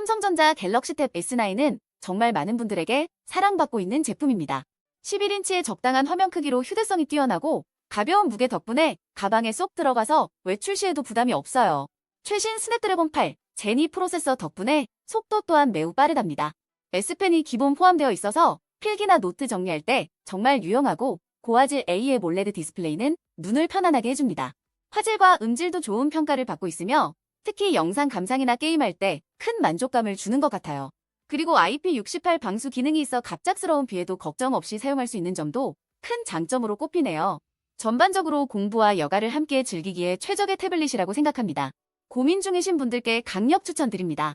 삼성전자 갤럭시 탭 S9은 정말 많은 분들에게 사랑받고 있는 제품입니다. 11인치의 적당한 화면 크기로 휴대성이 뛰어나고 가벼운 무게 덕분에 가방에 쏙 들어가서 외출 시에도 부담이 없어요. 최신 스냅드래곤 8 제니 프로세서 덕분에 속도 또한 매우 빠르답니다. S펜이 기본 포함되어 있어서 필기나 노트 정리할 때 정말 유용하고 고화질 AMOLED 디스플레이는 눈을 편안하게 해줍니다. 화질과 음질도 좋은 평가를 받고 있으며 특히 영상 감상이나 게임할 때 큰 만족감을 주는 것 같아요. 그리고 IP68 방수 기능이 있어 갑작스러운 비에도 걱정 없이 사용할 수 있는 점도 큰 장점으로 꼽히네요. 전반적으로 공부와 여가를 함께 즐기기에 최적의 태블릿이라고 생각합니다. 고민 중이신 분들께 강력 추천드립니다.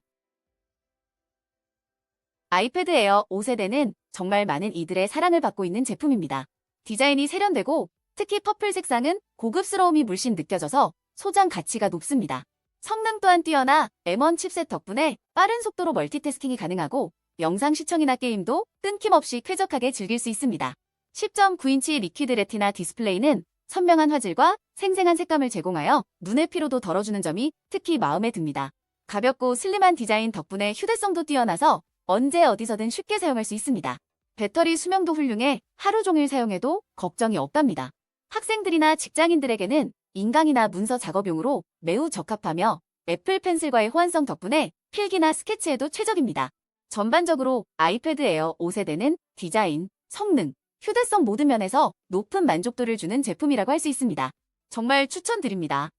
아이패드 에어 5세대는 정말 많은 이들의 사랑을 받고 있는 제품입니다. 디자인이 세련되고 특히 퍼플 색상은 고급스러움이 물씬 느껴져서 소장 가치가 높습니다. 성능 또한 뛰어나 M1 칩셋 덕분에 빠른 속도로 멀티태스킹이 가능하고 영상 시청이나 게임도 끊김없이 쾌적하게 즐길 수 있습니다. 10.9인치 리퀴드 레티나 디스플레이는 선명한 화질과 생생한 색감을 제공하여 눈의 피로도 덜어주는 점이 특히 마음에 듭니다. 가볍고 슬림한 디자인 덕분에 휴대성도 뛰어나서 언제 어디서든 쉽게 사용할 수 있습니다. 배터리 수명도 훌륭해 하루 종일 사용해도 걱정이 없답니다. 학생들이나 직장인들에게는 인강이나 문서 작업용으로 매우 적합하며 애플 펜슬과의 호환성 덕분에 필기나 스케치에도 최적입니다. 전반적으로 아이패드 에어 5세대는 디자인, 성능, 휴대성 모든 면에서 높은 만족도를 주는 제품이라고 할 수 있습니다. 정말 추천드립니다.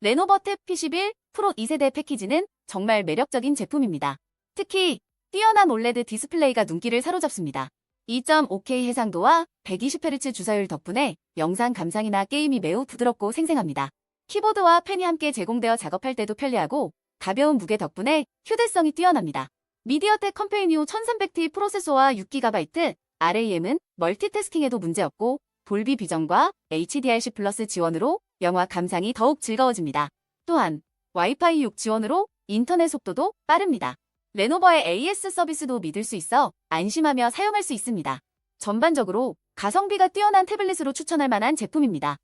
레노버 탭 P11 프로 2세대 패키지는 정말 매력적인 제품입니다. 특히 뛰어난 올레드 디스플레이가 눈길을 사로잡습니다. 2.5K 해상도와 120Hz 주사율 덕분에 영상 감상이나 게임이 매우 부드럽고 생생합니다. 키보드와 펜이 함께 제공되어 작업할 때도 편리하고 가벼운 무게 덕분에 휴대성이 뛰어납니다. 미디어텍 컴페이니오 1300T 프로세서와 6GB, RAM은 멀티태스킹에도 문제없고 볼비 비전과 HDR10 플러스 지원으로 영화 감상이 더욱 즐거워집니다. 또한 와이파이 6 지원으로 인터넷 속도도 빠릅니다. 레노버의 AS 서비스도 믿을 수 있어 안심하며 사용할 수 있습니다. 전반적으로 가성비가 뛰어난 태블릿으로 추천할 만한 제품입니다.